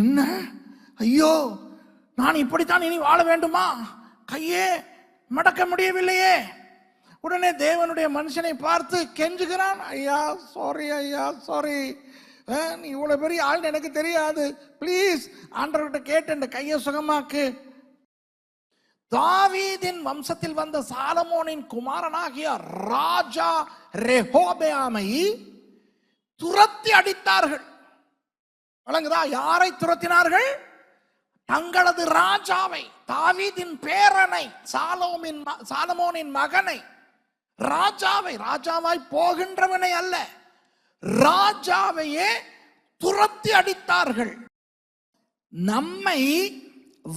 என்ன? ஐயோ நான் இப்படித்தான் இனி வாழ வேண்டுமா? கையே மடக்க முடியவில்லையே. உடனே தேவனுடைய மனுஷனை பார்த்து கெஞ்சுகிறான். ஐயா சாரி ஐயா சாரி நீ இவ்வளோ பெரிய ஆள் எனக்கு தெரியாது. ப்ளீஸ் ஆண்டவர்கிட்ட கேட்டு இந்த கையை சுகமாக்கு. தாவீதின் வம்சத்தில் வந்த சாலமோனின் குமாரனாகிய ராஜா ரெஹோபேயாமை துரத்தி அடித்தார்கள். வழங்குதா? யாரை துரத்தினார்கள்? தங்களது ராஜாவை தாவீதின் பேரனை சாலோமின் ம- சாலமோனின் மகனை. ராஜாவை ராஜாவாய் போகின்றவனை அல்ல. ராஜாவையே துரத்தி அடித்தார்கள். நம்மை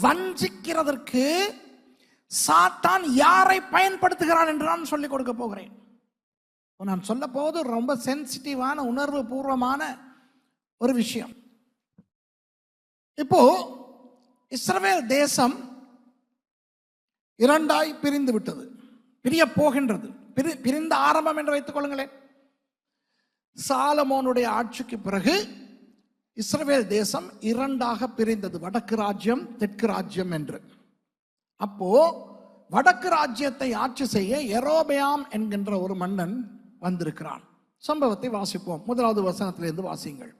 வஞ்சிக்கிறதற்கு சாத்தான் யாரை பயன்படுத்துகிறான் என்று நான் சொல்லிக் கொடுக்க போகிறேன். நான் சொல்ல போவது ரொம்ப சென்சிட்டிவான உணர்வு பூர்வமான ஒரு விஷயம். இப்போ இஸ்ரவேல் தேசம் இரண்டாய் பிரிந்து விட்டது. பிரிய போகின்றது. பிரி பிரிந்த ஆரம்பம் என்று வைத்துக் கொள்ளுங்களேன். சாலமோனுடைய ஆட்சிக்கு பிறகு இஸ்ரவேல் தேசம் இரண்டாக பிரிந்தது. வடக்கு ராஜ்யம் தெற்கு ராஜ்யம் என்று. அப்போ வடக்கு ராஜ்யத்தை ஆட்சி செய்ய எரோபயாம் என்கின்ற ஒரு மன்னன் வந்திருக்கிறான். சம்பவத்தை வாசிப்போம். முதலாவது வசனத்திலிருந்து வாசியுங்கள்.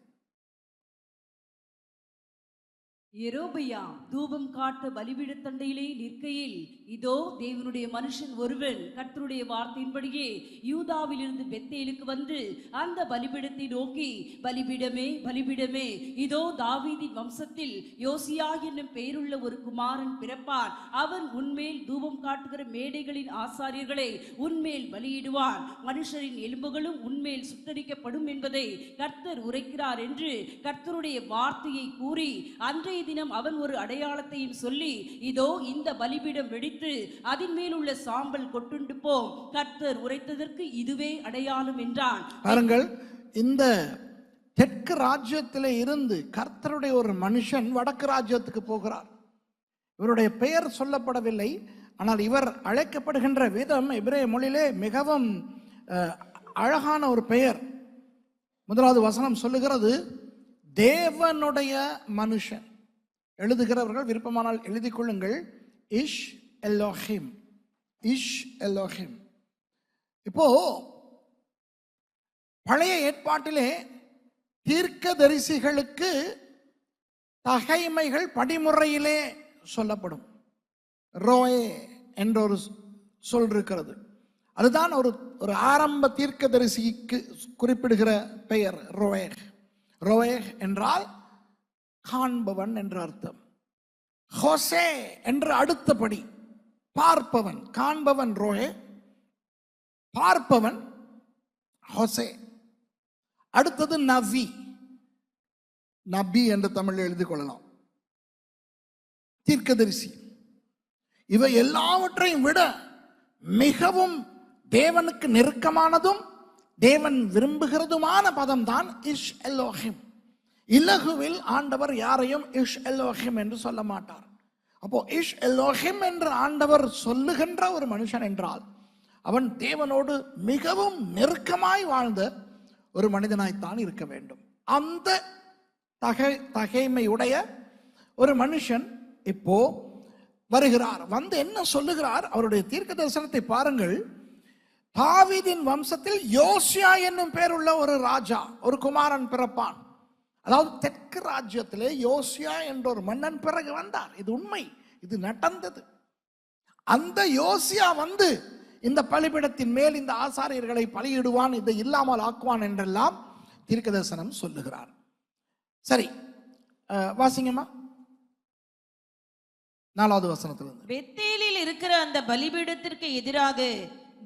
எரோபியாம் தூபம் காட்ட பலிபீடத்தண்டையிலே நிற்கையில் இதோ தேவனுடைய மனுஷன் ஒருவன் கர்த்தருடைய வார்த்தையின்படியே யூதாவிலிருந்து பெத்தேலுக்கு வந்து அந்த பலிபீடத்தை நோக்கி பலிபீடமே பலிபீடமே இதோ தாவீதின் வம்சத்தில் யோசியா என்னும் பெயருள்ள ஒரு குமாரன் பிறப்பான். அவன் உன்மேல் தூபம் காட்டுகிற மேடைகளின் ஆசாரியர்களை உன்மேல் பலியிடுவான். மனுஷரின் எலும்புகளும் உன்மேல் சுத்தரிக்கப்படும் என்பதை கர்த்தர் உரைக்கிறார் என்று கர்த்தருடைய வார்த்தையை கூறி அன்றைய தினம் அவன் ஒரு அடையாளத்தையும் சொல்லி இதோ இந்த பலிபீடம் வெடித்து அதன் மேல் உள்ள சாம்பல் கொட்டுண்டு போம் கர்த்தர் உரைத்ததற்கு இதுவே அடையாளம் என்றான். பாருங்கள் இந்த தெற்கு ராஜ்யத்தில் இருந்து கர்த்தருடைய ஒரு மனுஷன் வடக்கு ராஜ்யத்துக்கு போகிறார். இவருடைய பெயர் சொல்லப்படவில்லை ஆனால் இவர் அழைக்கப்படுகின்ற விதம் இவரே மொழியிலே மிகவும் அஹ், அழகான ஒரு பெயர். முதலாவது வசனம் சொல்லுகிறது தேவனுடைய மனுஷன். எழுதுகிறவர்கள் விருப்பமானால் எழுதி கொள்ளுங்கள். இஷ் எல்லோஹிம். இஷ் எல்லோஹிம். இப்போ பழைய ஏற்பாட்டிலே தீர்க்கதரிசிகளுக்கு தகைமைகள் படிமுறையிலே சொல்லப்படும். ரோயே என்ற ஒரு சொல் இருக்கிறது. அதுதான் ஒரு ஒரு ஆரம்ப தீர்க்கதரிசிக்கு குறிப்பிடுகிற பெயர் ரோயே ரோயே என்றால் காண்பவன் என்ற அர்த்தம். ஹோசே என்று அடுத்தபடி பார்ப்பவன் காண்பவன் ரோஹே பார்ப்பவன் ஹொசே. அடுத்தது நவி நபி என்று தமிழில் எழுதி கொள்ளலாம். தீர்க்கதரிசி. இவை எல்லாவற்றையும் விட மிகவும் தேவனுக்கு நெருக்கமானதும் தேவன் விரும்புகிறதுமான பதம் தான் இஷ் எல்லோஹிம் இலகுவில் ஆண்டவர் யாரையும் இஷ் எல்லோஹிம் என்று சொல்ல மாட்டார். அப்போ இஷ் எல்லோஹிம் என்று ஆண்டவர் சொல்லுகின்ற ஒரு மனுஷன் என்றால் அவன் தேவனோடு மிகவும் நெருக்கமாய் வாழ்ந்த ஒரு மனிதனாய்த்தான் இருக்க வேண்டும். அந்த தகை தகைமையுடைய ஒரு மனுஷன் இப்போ வருகிறார். வந்து என்ன சொல்லுகிறார்? அவருடைய தீர்க்க தரிசனத்தை பாருங்கள். தாவீதின் வம்சத்தில் யோசியா என்னும் பேருள்ள ஒரு ராஜா ஒரு குமாரன் பிறப்பான். அதாவது தெற்கு ராஜ்யத்திலே யோசியா என்ற ஒரு மன்னன் பிறகு வந்தார். இது உண்மை. இது நடந்தது. அந்த யோசியா வந்து இந்த பலிபீடத்தின் மேல் இந்த ஆசாரியர்களை பலியிடுவான் இதை இல்லாமல் ஆக்குவான் என்றெல்லாம் தீர்க்க தரிசனம் சொல்லுகிறார். சரி வாசிங்கம்மா. நாலாவது வசனத்திலிருந்து. பெத்தேலில் இருக்கிற அந்த பலிபீடத்திற்கு எதிராக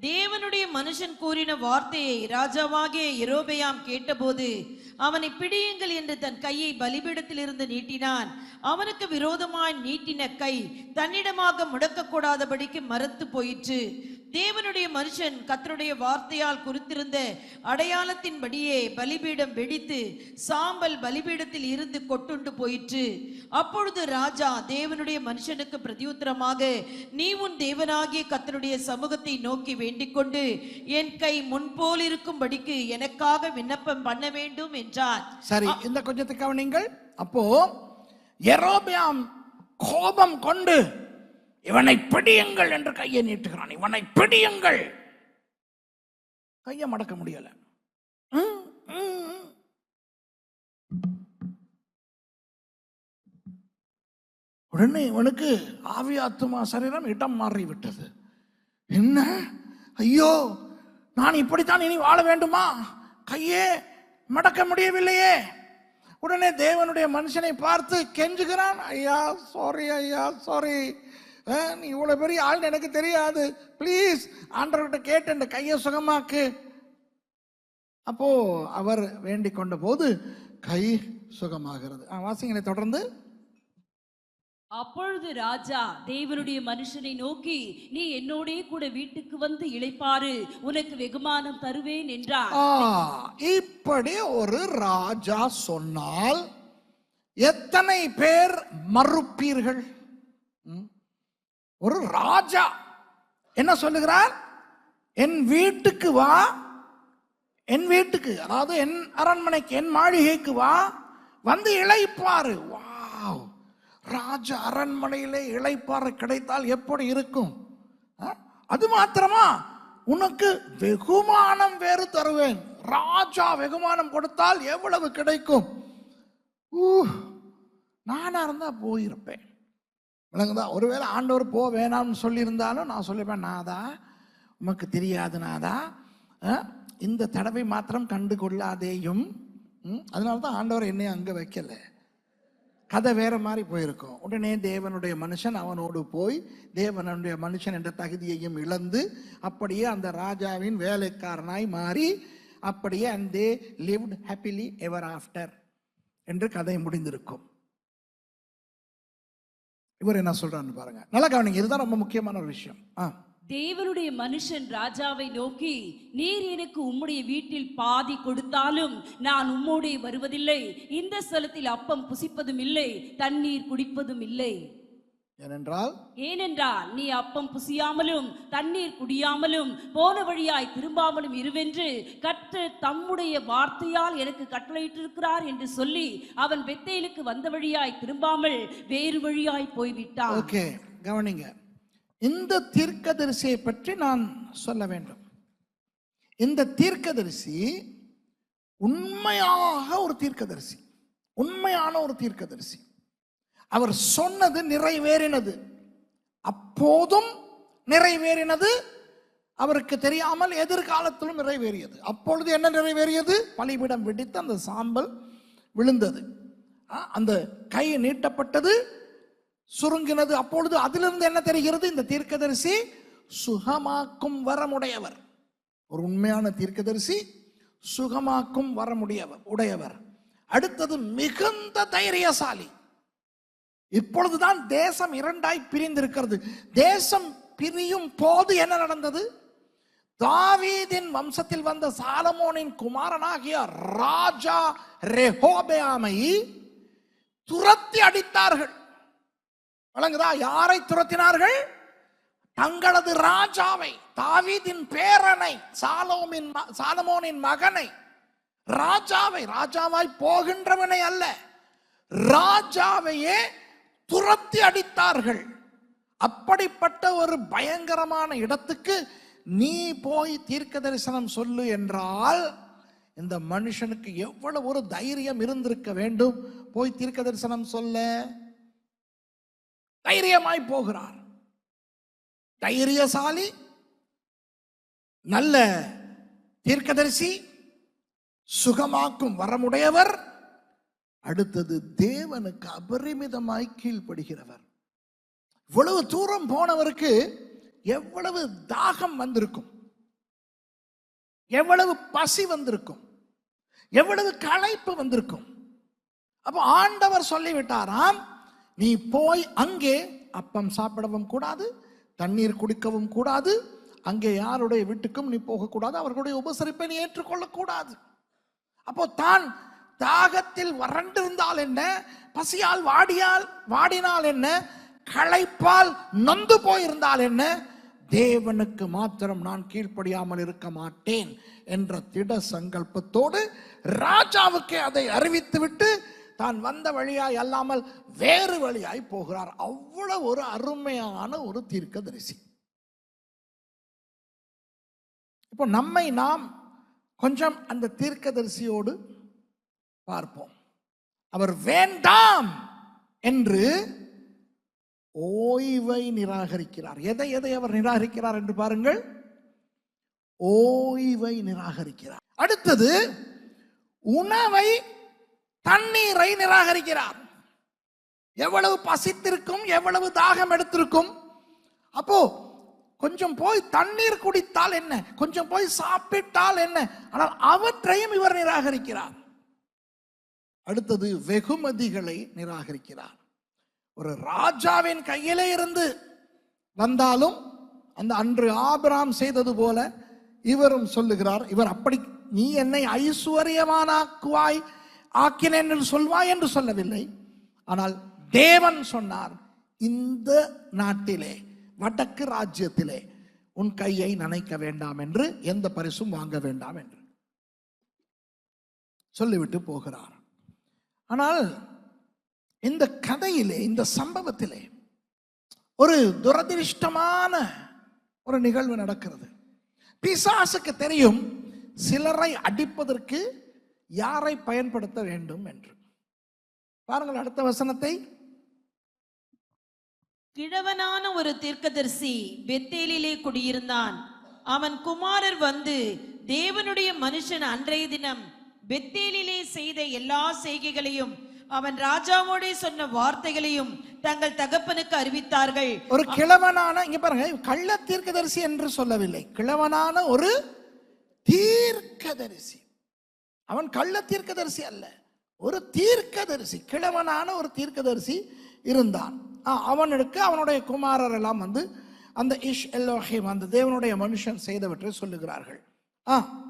தேவனுடைய மனுஷன் கூறின வார்த்தையை ராஜாவாகிய எரோபெயாம் கேட்டபோது அவனை பிடியுங்கள் என்று தன் கையை பலிபீடத்திலிருந்து நீட்டினான். அவனுக்கு விரோதமாய் நீட்டின கை தன்னிடமாக முடக்கக்கூடாதபடிக்கு மறுத்து போயிற்று. தேவனுடைய மனுஷன் கர்த்தருடைய வார்த்தையால் குறித்திருந்த அடையாளத்தின்படியே பலிபீடம் வெடித்து சாம்பல் பலிபீடத்தில் இருந்து கொட்டுண்டு போயிற்று. அப்பொழுது ராஜா தேவனுடைய மனுஷனுக்கு பிரதியுத்தரமாக நீ உன் தேவனாகிய கர்த்தருடைய சமூகத்தை நோக்கி வேண்டிக் கொண்டு என் கை முன்போல் இருக்கும்படிக்கு எனக்காக விண்ணப்பம் பண்ண வேண்டும் என்றான் சரி இந்த கொஞ்சத்தை கவனிங்கள். அப்போ எரோபியாம் கோபம் கொண்டு இவனை பிடியுங்கள் என்று கையை நீட்டுகிறான். இவனை பிடியுங்கள். கையை மடக்க முடியல. உடனே இவனுக்கு ஆவி ஆத்துமா சரீரம் இடம் மாறிவிட்டது என்ன? ஐயோ நான் இப்படித்தான் இனி வாழ வேண்டுமா? கையே மடக்க முடியவில்லையே. உடனே தேவனுடைய மனுஷனை பார்த்து கெஞ்சுகிறான். ஐயா சாரி ஐயா சாரி நீ இவ்வளவு பெரிய ஆள் எனக்கு தெரியாது. ப்ளீஸ் ஆண்டவர்கிட்ட கேட்டு இந்த கையை சுகமாக்கு. அப்போ அவர் வேண்டிக் கொண்ட போது கை சுகமாகிறது. வாசிங்களை தொடர்ந்து. அப்பொழுது ராஜா தேவனுடைய மனுஷனை நோக்கி நீ என்னோடே கூட வீட்டுக்கு வந்து இளைப்பாரு உனக்கு வெகுமானம் தருவேன் என்றார் இப்படி ஒரு ராஜா சொன்னால் எத்தனை பேர் மறுப்பீர்கள்? ஒரு ராஜா. என்ன சொல்லுகிறார்? என் வீட்டுக்கு வா. என் வீட்டுக்கு அதாவது என் அரண்மனைக்கு என் மாளிகைக்கு வா. வந்து இழைப்பாரு வாவ். ராஜ அரண்மனையிலே இழைப்பாறு கிடைத்தால் எப்படி இருக்கும்? ஆ? அது மாத்திரமா உனக்கு வெகுமானம் வேறு தருவேன். ராஜா வெகுமானம் கொடுத்தால் எவ்வளவு கிடைக்கும்? நானா இருந்தா போயிருப்பேன். விளங்குதா? ஒருவேளை ஆண்டவர் போ வேணாம்னு சொல்லியிருந்தாலும் நான் சொல்லிப்பேன் நாதா உமக்கு தெரியாது நாதா. இந்த தடவை மாத்திரம் கண்டு கொள்ளாதேயும். அதனால தான் ஆண்டவர் என்னை அங்கே வைக்கலை. கதை வேற மாதிரி போயிருக்கும். உடனே தேவனுடைய மனுஷன் அவனோடு போய் தேவனுடைய மனுஷன் என்ற தகுதியையும் இழந்து அப்படியே அந்த ராஜாவின் வேலைக்காரனாய் மாறி அப்படியே and they lived happily ever after என்று கதை முடிந்திருக்கும். இவர் என்ன சொல்றான்னு பாருங்க. நல்லா கவனிங்க இதுதான் ரொம்ப முக்கியமான ஒரு விஷயம். ஆ. தேவனுடைய மனுஷன் ராஜாவை நோக்கி நீர் எனக்கு உம்முடைய வீட்டில் பாதி கொடுத்தாலும் நான் உம்மோடே வருவதில்லை. இந்த ஸ்தலத்தில் அப்பம் புசிப்பதும் இல்லை தண்ணீர் குடிப்பதும் இல்லை. ஏனென்றால் ஏனென்றால் நீ அப்பம் புசியாமலும் தண்ணீர் குடியாமலும் போன வழியாய் திரும்பாமலும் இருவென்று கற்று தம்முடைய வார்த்தையால் எனக்கு கட்டளையிட்டிருக்கிறார் என்று சொல்லி அவன் பெத்தேலுக்கு வந்த வழியாய் திரும்பாமல் வேறு வழியாய் போய்விட்டான். ஓகே கவனிங்க. இந்த தீர்க்கதரிசியை பற்றி நான் சொல்ல வேண்டும். இந்த தீர்க்கதரிசி உண்மையாக ஒரு தீர்க்கதரிசி. உண்மையான ஒரு தீர்க்கதரிசி. அவர் சொன்னது நிறைவேறினது. அப்போதும் நிறைவேறினது அவருக்கு தெரியாமல் எதிர்காலத்திலும் நிறைவேறியது. அப்பொழுது என்ன நிறைவேறியது? பலிபீடம் வெடித்து அந்த சாம்பல் விழுந்தது. ஆ, அந்த கை நீட்டப்பட்டது சுருங்கினது. அப்பொழுது அதிலிருந்து என்ன தெரிகிறது? இந்த தீர்க்கதரிசி சுகமாக்கும் வரமுடையவர். ஒரு உண்மையான தீர்க்கதரிசி சுகமாக்கும் வரமுடையவர் உடையவர். அடுத்தது மிகுந்த தைரியசாலி. இப்பொழுதுதான் தேசம் இரண்டாய் பிரிந்திருக்கிறது. தேசம் பிரியும் போது என்ன நடந்தது? தாவீதின் வம்சத்தில் வந்த சாலமோனின் குமாரனாகிய ராஜா ரெஹோபியாமை துரத்தி அடித்தார்கள். வழங்குதா யாரை துரத்தினார்கள்? தங்களது ராஜாவை தாவீதின் பேரனை சாலோமின் ம- சாலமோனின் மகனை. ராஜாவை ராஜாவாய் போகின்றவனை அல்ல. ராஜாவையே துரத்தி அடித்தார்கள். அப்படிப்பட்ட ஒரு பயங்கரமான இடத்துக்கு நீ போய் தீர்க்க தரிசனம் சொல்லு என்றால் இந்த மனுஷனுக்கு எவ்வளவு ஒரு தைரியம் இருந்திருக்க வேண்டும்? போய் தீர்க்க தரிசனம் சொல்ல. தைரியமாய் போகிறார். தைரியசாலி நல்ல தீர்க்கதரிசி சுகமாக்கும் வரமுடையவர் அடுத்தது தேவனுக்கு அபரிமிதமாய் கீழ்ப்படுகிறவர். இவ்வளவு தூரம் போனவருக்கு எவ்வளவு தாகம் வந்திருக்கும். எவ்வளவு பசி வந்திருக்கும். எவ்வளவு களைப்பு வந்திருக்கும். அப்போ ஆண்டவர் சொல்லிவிட்டாராம் நீ போய் அங்கே அப்பம் சாப்பிடவும் கூடாது தண்ணீர் குடிக்கவும் கூடாது அங்கே யாருடைய வீட்டுக்கும் நீ போகக்கூடாது அவர்களுடைய உபசரிப்பை நீ ஏற்றுக்கொள்ளக்கூடாது. அப்போ தான் தாகத்தில் வறண்டிருந்தால் என்ன? பசியால் வாடியால் வாடினால் என்ன? களைப்பால் நொந்து போயிருந்தால் என்ன? தேவனுக்கு மாத்திரம் நான் கீழ்ப்படியாமல் இருக்க மாட்டேன் என்ற திட சங்கல்பத்தோடு ராஜாவுக்கு அதை அறிவித்துவிட்டு தான் வந்த வழியாய் அல்லாமல் வேறு வழியாய் போகிறார். அவ்வளவு ஒரு அருமையான ஒரு தீர்க்கதரிசி. இப்போ நம்மை நாம் கொஞ்சம் அந்த தீர்க்கதரிசியோடு பார்ப்போம். அவர் வேண்டாம் என்று ஓய்வை நிராகரிக்கிறார். எதை எதை அவர் நிராகரிக்கிறார் என்று பாருங்கள். ஓய்வை நிராகரிக்கிறார். அடுத்தது உணவை தண்ணீரை நிராகரிக்கிறார். எவ்வளவு பசித்திருக்கும் எவ்வளவு தாகம் எடுத்திருக்கும். அப்போ கொஞ்சம் போய் தண்ணீர் குடித்தால் என்ன? கொஞ்சம் போய் சாப்பிட்டால் என்ன? ஆனால் அவற்றையும் இவர் நிராகரிக்கிறார். அடுத்தது வெகுமதிகளை நிராகரிக்கிறார். ஒரு ராஜாவின் கையிலே இருந்து வந்தாலும் அந்த அன்று ஆபிராம் செய்தது போல இவரும் சொல்லுகிறார் இவர் அப்படி நீ என்னை ஐஸ்வர்யமானாக்குவாய் ஆக்கினேன் என்று சொல்வாய் என்று சொல்லவில்லை. ஆனால் தேவன் சொன்னார் இந்த நாட்டிலே வடக்கு ராஜ்யத்திலே உன் கையை நனைக்க வேண்டாம் என்று எந்த பரிசும் வாங்க வேண்டாம் என்று. சொல்லிவிட்டு போகிறார். ஆனால் இந்த கதையிலே இந்த சம்பவத்திலே ஒரு துரதிருஷ்டமான ஒரு நிகழ்வு நடக்கிறது. பிசாசுக்கு தெரியும் சிலரை அடிப்பதற்கு யாரை பயன்படுத்த வேண்டும் என்று. பாருங்கள் அடுத்த வசனத்தை. கிழவனான ஒரு தீர்க்கதரிசி பெத்தேலிலே குடியிருந்தான். அவன் குமாரர் வந்து தேவனுடைய மனுஷன் அன்றைய தினம் பெத்தேலிலே செய்த எல்லா செய்கைகளையும் அவன் ராஜாவோட சொன்ன வார்த்தைகளையும் தங்கள் தகப்பனுக்கு அறிவித்தார்கள். ஒரு கிழவனான இங்க பாருங்க கள்ள தீர்க்கதரிசி என்று சொல்லவில்லை. கிழவனான ஒரு தீர்க்கதரிசி. அவன் கள்ள தீர்க்கதரிசி அல்ல. ஒரு தீர்க்கதரிசி கிழவனான ஒரு தீர்க்கதரிசி இருந்தான். ஆ, அவனுக்கு அவனுடைய குமாரர் எல்லாம் வந்து அந்த இஷ் எல்லோஹிம் அந்த தேவனுடைய மனுஷன் செய்தவற்றை சொல்லுகிறார்கள். ஆ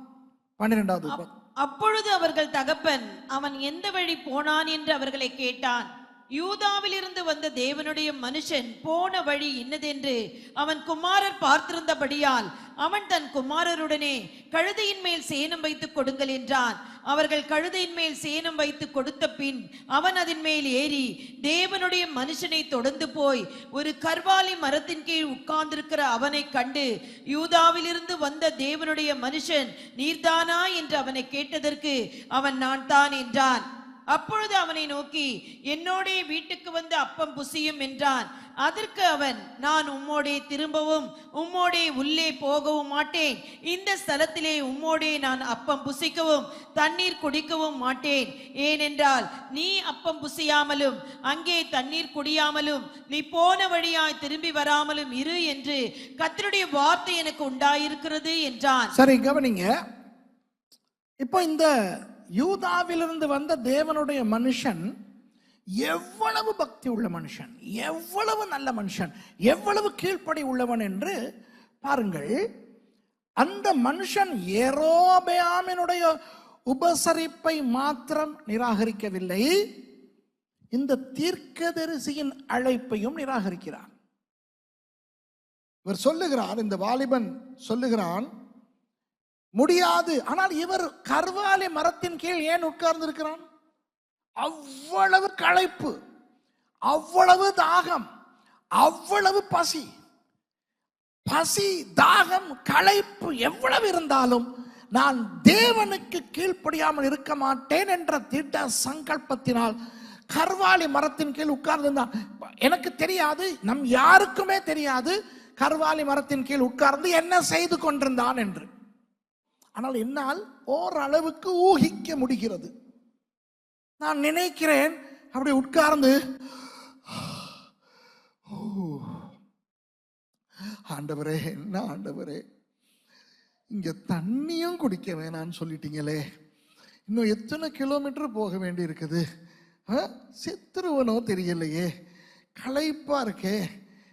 பன்னிரெண்டாவது அப்பொழுது அவர்கள் தகப்பன் அவன் எந்த வழி போனான் என்று அவர்களை கேட்டான். யூதாவிலிருந்து வந்த தேவனுடைய மனுஷன் போன வழி இன்னதென்று அவன் குமாரர் பார்த்திருந்தபடியால் அவன் தன் குமாரருடனே கழுதையின் மேல் சேனம் வைத்து கொடுங்கள் என்றான். அவர்கள் கழுதையின் மேல் சேனம் வைத்து கொடுத்த பின் அவன் அதன் மேல் ஏறி தேவனுடைய மனுஷனை தொடர்ந்து போய் ஒரு கர்வாலி மரத்தின் கீழ் உட்கார்ந்திருக்கிற அவனை கண்டு யூதாவிலிருந்து வந்த தேவனுடைய மனுஷன் நீர்தானா என்று அவனை கேட்டதற்கு அவன் நான் தான் என்றான். அப்பொழுது அவனை நோக்கி என்னோடே வீட்டுக்கு வந்து அப்பம் புசியும் என்றான். அதற்கு அவன் நான் உம்மோடே திரும்பவும் உம்மோடே உள்ளே போகவும் மாட்டேன். இந்த ஸ்தலத்திலே உம்மோடே நான் அப்பம் புசிக்கவும் தண்ணீர் குடிக்கவும் மாட்டேன். ஏனென்றால் நீ அப்பம் புசியாமலும் அங்கே தண்ணீர் குடியாமலும் நீ போன வழியாய் திரும்பி வராமலும் இரு என்று கத்தருடைய வார்த்தை எனக்கு உண்டாயிருக்கிறது என்றான். சரி கவனிங்க. இப்போ இந்த யூதாவிலிருந்து வந்த தேவனுடைய மனுஷன் எவ்வளவு பக்தி உள்ள மனுஷன் எவ்வளவு நல்ல மனுஷன் எவ்வளவு கீழ்ப்படி உள்ளவன் என்று பாருங்கள். அந்த மனுஷன் ஏரோபயாமினுடைய உபசரிப்பை மாத்திரம் நிராகரிக்கவில்லை. இந்த தீர்க்கதரிசியின் அழைப்பையும் நிராகரிக்கிறான். இவர் சொல்லுகிறார் இந்த வாலிபன் சொல்லுகிறான் முடியாது. ஆனால் இவர் கர்வாலி மரத்தின் கீழ் ஏன் உட்கார்ந்து இருக்கிறான் அவ்வளவு களைப்பு அவ்வளவு தாகம் அவ்வளவு பசி. பசி தாகம் களைப்பு எவ்வளவு இருந்தாலும் நான் தேவனுக்கு கீழ்ப்படியாமல் இருக்க மாட்டேன் என்ற திட்ட சங்கல்பத்தினால் கர்வாலி மரத்தின் கீழ் உட்கார்ந்திருந்தான். எனக்கு தெரியாது நம் யாருக்குமே தெரியாது கர்வாலி மரத்தின் கீழ் உட்கார்ந்து என்ன செய்து கொண்டிருந்தான் என்று. ஆனால் என்னால் ஓரளவுக்கு ஊகிக்க முடிகிறது. நான் நினைக்கிறேன் அப்படி உட்கார்ந்து ஆண்டவரே என்ன ஆண்டவரே? இங்க தண்ணியும் குடிக்க வேணாம்னு சொல்லிட்டீங்களே. இன்னும் எத்தனை கிலோமீட்டர் போக வேண்டி இருக்குது ஆ? செத்துருவனோ தெரியலையே. களைப்பா இருக்கே.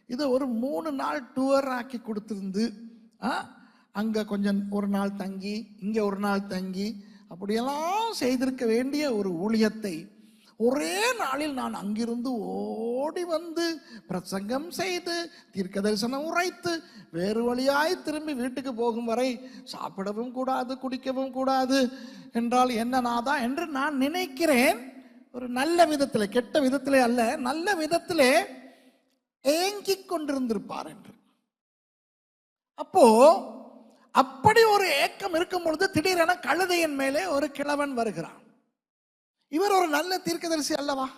இதை ஒரு மூணு நாள் டூர் ஆக்கி கொடுத்துருந்து ஆ அங்கே கொஞ்சம் ஒரு நாள் தங்கி இங்கே ஒரு நாள் தங்கி அப்படியெல்லாம் செய்திருக்க வேண்டிய ஒரு ஊழியத்தை ஒரே நாளில் நான் அங்கிருந்து ஓடி வந்து பிரசங்கம் செய்து தீர்க்க தரிசனம் உரைத்து வேறு வழியாய் திரும்பி வீட்டுக்கு போகும் வரை சாப்பிடவும் கூடாது குடிக்கவும் கூடாது என்றால் என்ன நாதா என்று நான் நினைக்கிறேன். ஒரு நல்ல விதத்தில் கெட்ட விதத்திலே அல்ல நல்ல விதத்திலே ஏங்கிக் கொண்டிருந்திருப்பார் என்று. அப்போ அப்படி ஒரு ஏக்கம் இருக்கும் பொழுது திடீரென கழுதையின் மேலே ஒரு கிழவன் வருகிறான். இவர் ஒரு நல்ல தீர்க்கதரிசி அல்லவா?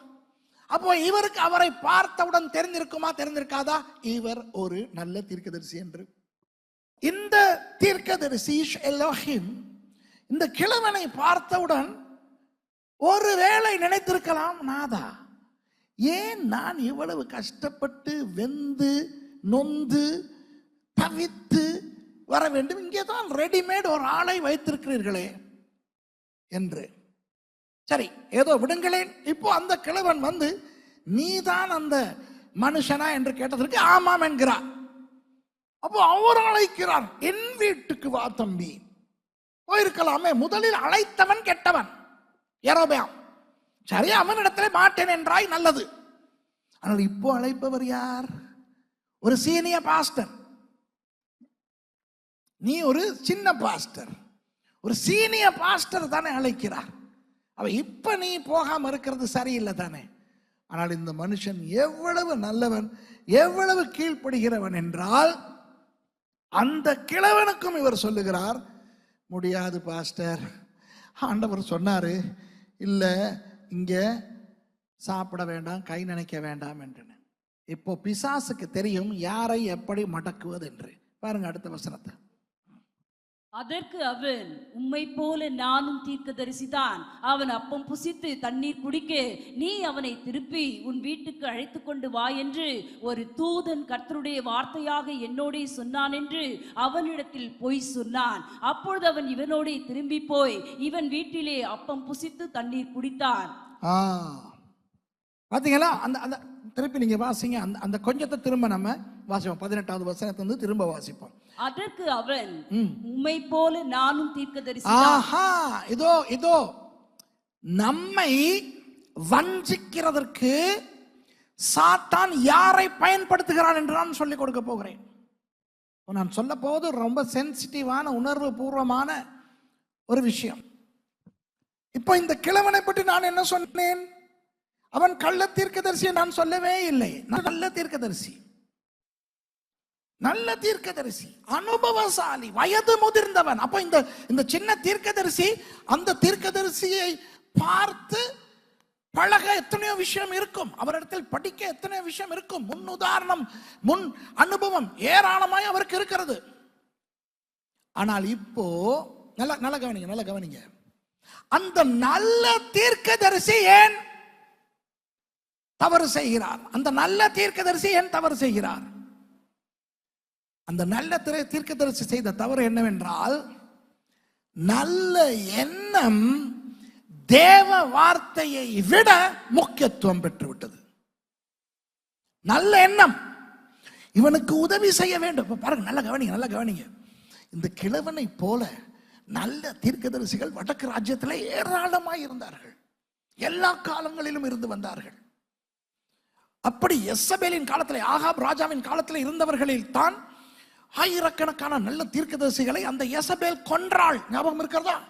அப்போ இவருக்கு அவரை பார்த்தவுடன் தெரிந்திருக்குமா தெரிந்திருக்காதா? இவர் ஒரு நல்ல தீர்க்கதரிசி என்று. இந்த தீர்க்கதரிசி எலோஹிம் இந்த கிழவனை பார்த்தவுடன் ஒருவேளை நினைத்திருக்கலாம் நாதா ஏன் நான் இவ்வளவு கஷ்டப்பட்டு வெந்து நொந்து தவித்து வர வேண்டும். இங்கே தான் ரெடிமேட் ஒரு ஆளை வைத்திருக்கிறீர்களே என்று. சரி ஏதோ விடுங்களேன். இப்போ அந்த கிழவன் வந்து நீதான் அந்த மனுஷனா? என்று கேட்டதற்கு ஆமாம் என்கிறார். அப்போ அவர் அழைக்கிறார் என் வீட்டுக்கு வா தம்பி. போயிருக்கலாமே. முதலில் அழைத்தவன் கெட்டவன். எரோபியாம் சரி அவனிடத்திலே மாட்டேன் என்றாய் நல்லது. ஆனால் இப்போ அழைப்பவர் யார்? ஒரு சீனியர் பாஸ்டர். நீ ஒரு சின்ன பாஸ்டர் ஒரு சீனியர் பாஸ்டர் தானே அழைக்கிறார். அவ இப்போ நீ போகாமல் இருக்கிறது சரியில்லை தானே. ஆனால் இந்த மனுஷன் எவ்வளவு நல்லவன் எவ்வளவு கீழ்ப்படுகிறவன் என்றால் அந்த கிழவனுக்கும் இவர் சொல்லுகிறார் முடியாது பாஸ்டர் ஆண்டவர் சொன்னார் இல்லை இங்கே சாப்பிட வேண்டாம் கை நினைக்க வேண்டாம் என்று இப்போ பிசாசுக்கு தெரியும் யாரை எப்படி மடக்குவது என்று பாருங்க அடுத்த வசனத்தை. அதற்கு அவன் உம்மை போல நானும் தீர்க்கதரிசிதான். அவன் அப்பம் புசித்து தண்ணீர் குடிக்க நீ அவனை திருப்பி உன் வீட்டுக்கு அழைத்து கொண்டு வா என்று ஒரு தூதன் கர்த்தருடைய வார்த்தையாக என்னோடே சொன்னான் என்று அவனிடத்தில் போய் சொன்னான். அப்பொழுது அவன் இவனோடே திரும்பி போய் இவன் வீட்டிலே அப்பம் புசித்து தண்ணீர் குடித்தான். ஆ. பாத்தீங்களா? அந்த அந்த திருப்பி நீங்க வாசிங்க. அந்த அந்த கொஞ்சத்தை திரும்ப நம்ம வாசிப்போம் பதினெட்டாவது வசனத்தை வந்து திரும்ப வாசிப்போம் அதற்கு அவன். உம்மை போல நானும் தீர்க்கதரிசி ஆஹா இதோ இதோ. நம்மை வஞ்சிக்கிறதற்கு சாத்தான் யாரை பயன்படுத்துகிறான் என்று நான் சொல்லிக் கொடுக்க போகிறேன். நான் சொல்ல போவது ரொம்ப சென்சிட்டிவான உணர்வு பூர்வமான ஒரு விஷயம். இப்போ இந்த கிழவனை பற்றி நான் என்ன சொன்னேன்? அவன் கள்ள தீர்க்கதரிசியை நான் சொல்லவே இல்லை. நான் நல்ல தீர்க்கதரிசி. நல்ல தீர்க்கதரிசி அனுபவசாலி வயது முதிர்ந்தவன். அப்போ இந்த இந்த சின்ன தீர்க்கதரிசி அந்த தீர்க்கதரிசியை பார்த்து பழக எத்தனையோ விஷயம் இருக்கும். அவரிடத்தில் படிக்க எத்தனையோ விஷயம் இருக்கும். முன் உதாரணம் முன் அனுபவம் ஏராளமாய் அவருக்கு இருக்கிறது. ஆனால் இப்போ நல்ல நல்ல கவனிங்க நல்ல கவனிங்க. அந்த நல்ல தீர்க்கதரிசி ஏன் தவறு செய்கிறார்? அந்த நல்ல தீர்க்கதரிசி ஏன் தவறு செய்கிறார்? அந்த நல்ல திரை தீர்க்கதரிசி செய்த தவறு என்னவென்றால் நல்ல எண்ணம் தேவ வார்த்தையை விட முக்கியத்துவம் பெற்றுவிட்டது. நல்ல எண்ணம். இவனுக்கு உதவி செய்ய வேண்டும். இப்ப பாருங்க நல்ல கவனிங்க நல்ல கவனிங்க. இந்த கிழவனை போல நல்ல தீர்க்கதரிசிகள் வடக்கு ராஜ்யத்தில் ஏராளமாய் இருந்தார்கள். எல்லா காலங்களிலும் இருந்து வந்தார்கள். அப்படி எஸ்ஸபேலின் காலத்தில் ஆகாப் ராஜாவின் காலத்தில் இருந்தவர்களில் தான் ஆயிரக்கணக்கான நல்ல தீர்க்கதரிசிகளை அந்த எசபேல் கொன்றாள். ஞாபகம் இருக்கிறதா?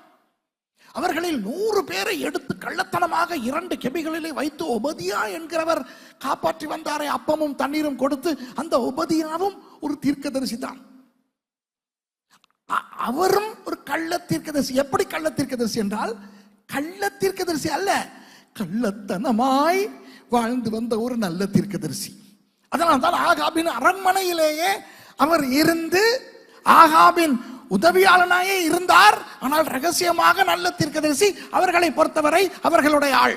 அவர்களில் நூறு பேரை எடுத்து கள்ளத்தனமாக இரண்டு கெபிகளிலே வைத்து ஒபதியா என்கிறவர் காப்பாற்றி வந்தாரே. அப்பமும் தண்ணீரும் கொடுத்து அந்த ஒபதியாவும் ஒரு தீர்க்கதரிசி தான். அ- அவரும் ஒரு கள்ள தீர்க்கதரிசி. எப்படி கள்ள தீர்க்கதரிசி என்றால் கள்ள தீர்க்கதரிசி அல்ல கள்ளத்தனமாய் வாழ்ந்து வந்த ஒரு நல்ல தீர்க்கதரிசி. அதனால தான் ஆகாபின் அரண்மனையிலேயே அவர் இருந்து ஆகாபின் உதவியாளனாயே இருந்தார். ஆனால் ரகசியமாக நல்ல தீர்க்கதரிசி அவர்களை பொறுத்தவரை அவர்களுடைய ஆள்.